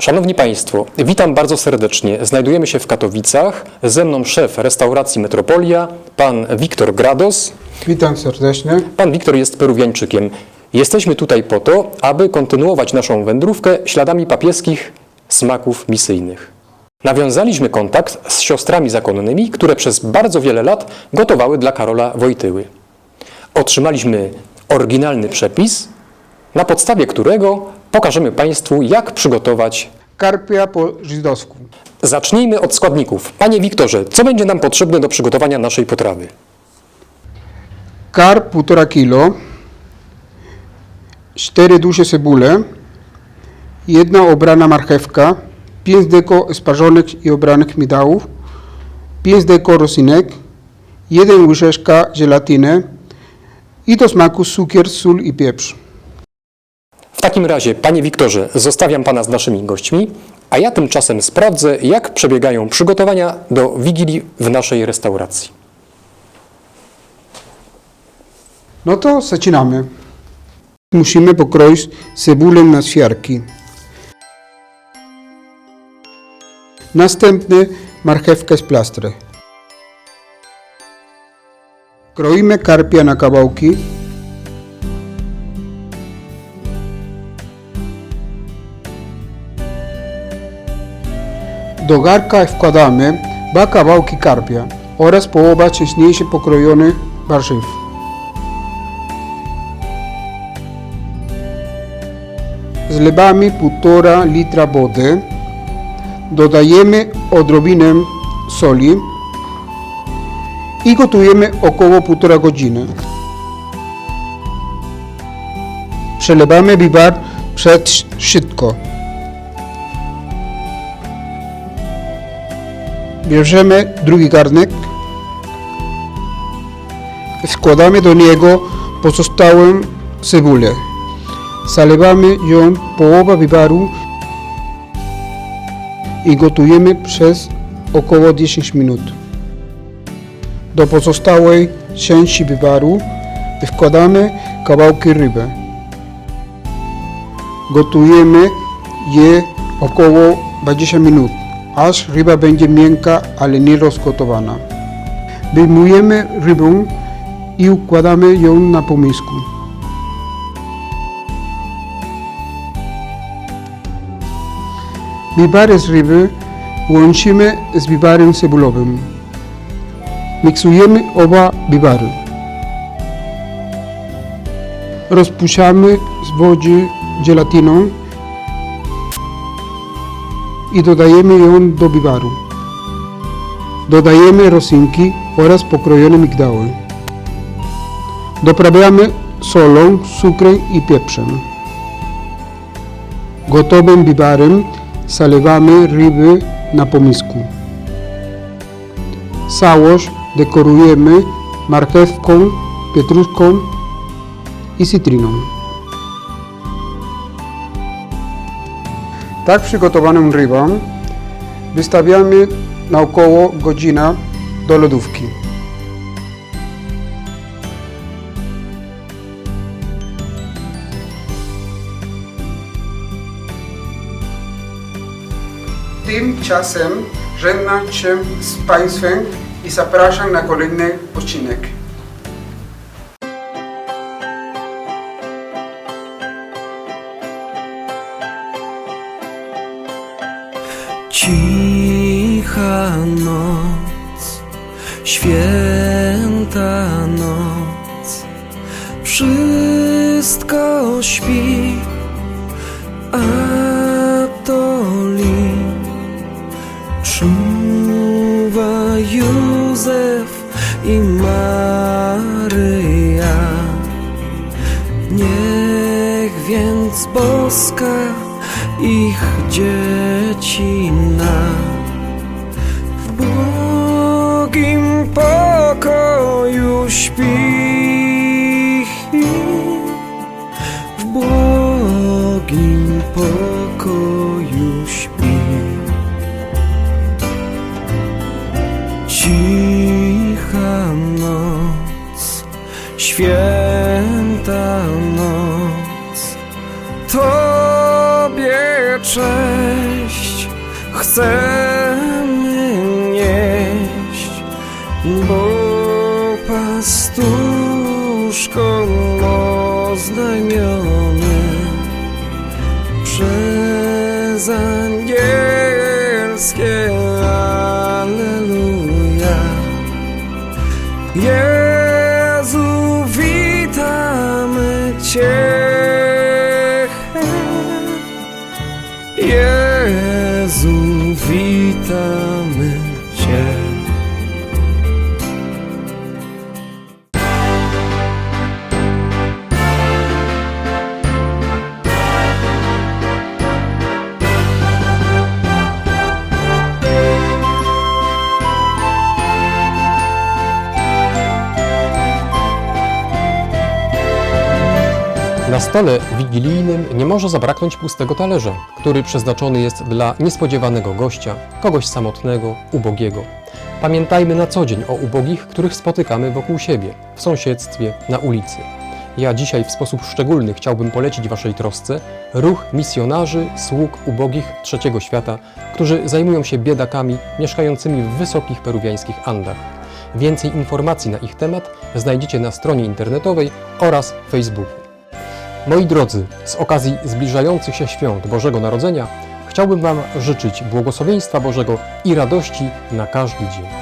Szanowni Państwo, witam bardzo serdecznie. Znajdujemy się w Katowicach. Ze mną szef restauracji Metropolia, pan Wiktor Grados. Witam serdecznie. Pan Wiktor jest peruwiańczykiem. Jesteśmy tutaj po to, aby kontynuować naszą wędrówkę śladami papieskich smaków misyjnych. Nawiązaliśmy kontakt z siostrami zakonnymi, które przez bardzo wiele lat gotowały dla Karola Wojtyły. Otrzymaliśmy oryginalny przepis, na podstawie którego pokażemy Państwu, jak przygotować Karpia po żydowsku. Zacznijmy od składników. Panie Wiktorze, co będzie nam potrzebne do przygotowania naszej potrawy? Karp 1,5 kilo, 4 duże cebule, jedna obrana marchewka, 5 deko sparzonych i obranych migdałów, 5 deko rosynek, 1 łyżeczka żelatyny i do smaku cukier, sól i pieprz. W takim razie, panie Wiktorze, zostawiam pana z naszymi gośćmi, a ja tymczasem sprawdzę, jak przebiegają przygotowania do Wigilii w naszej restauracji. No to zaczynamy. Musimy pokroić cebulę na ćwiartki. Następny marchewkę z plastry. Kroimy karpia na kawałki. Do garka wkładamy dwa kawałki karpia oraz połowa wcześniejsze pokrojonych warzyw. Zlewamy 1,5 litra wody. Dodajemy odrobinę soli i gotujemy około 1,5 godziny. Przelewamy bibar przed szybko. Bierzemy drugi garnek. Wkładamy do niego pozostałą cebulę. Zalewamy ją połowa bibaru i gotujemy przez około 10 minut. Do pozostałej części bibaru wkładamy kawałki ryby. Gotujemy je około 20 minut, aż ryba będzie miękka, ale nie rozgotowana. Wyjmujemy rybę i układamy ją na pomisku. Bibary z ryby łączymy z bibarem cebulowym. Miksujemy oba bibary. Rozpuszczamy w wodzie żelatyną i dodajemy ją do bibaru. Dodajemy rosinki oraz pokrojone migdały. Doprawiamy solą, cukrem i pieprzem. Gotowym bibarem zalewamy ryby na pomisku. Całość dekorujemy marchewką, pietruszką i cytryną. Tak przygotowaną rybę wystawiamy na około godzina do lodówki. Tymczasem żegnam się z Państwem i zapraszam na kolejny odcinek. Cicha noc, święta noc, wszystko śpi, a to li czuwa Józef i Maryja. Niech więc boska ich dziecina w błogim pokoju śpi. W błogim pokoju śpi. Cicha noc, święta noc, Tobie cześć. Chcemy nieść, bo pastuszką oznajmiony przez anielskie Alleluja. Jezu, Na stole wigilijnym nie może zabraknąć pustego talerza, który przeznaczony jest dla niespodziewanego gościa, kogoś samotnego, ubogiego. Pamiętajmy na co dzień o ubogich, których spotykamy wokół siebie, w sąsiedztwie, na ulicy. Ja dzisiaj w sposób szczególny chciałbym polecić Waszej trosce ruch misjonarzy, sług ubogich trzeciego świata, którzy zajmują się biedakami mieszkającymi w wysokich peruwiańskich Andach. Więcej informacji na ich temat znajdziecie na stronie internetowej oraz Facebooku. Moi drodzy, z okazji zbliżających się świąt Bożego Narodzenia chciałbym Wam życzyć błogosławieństwa Bożego i radości na każdy dzień.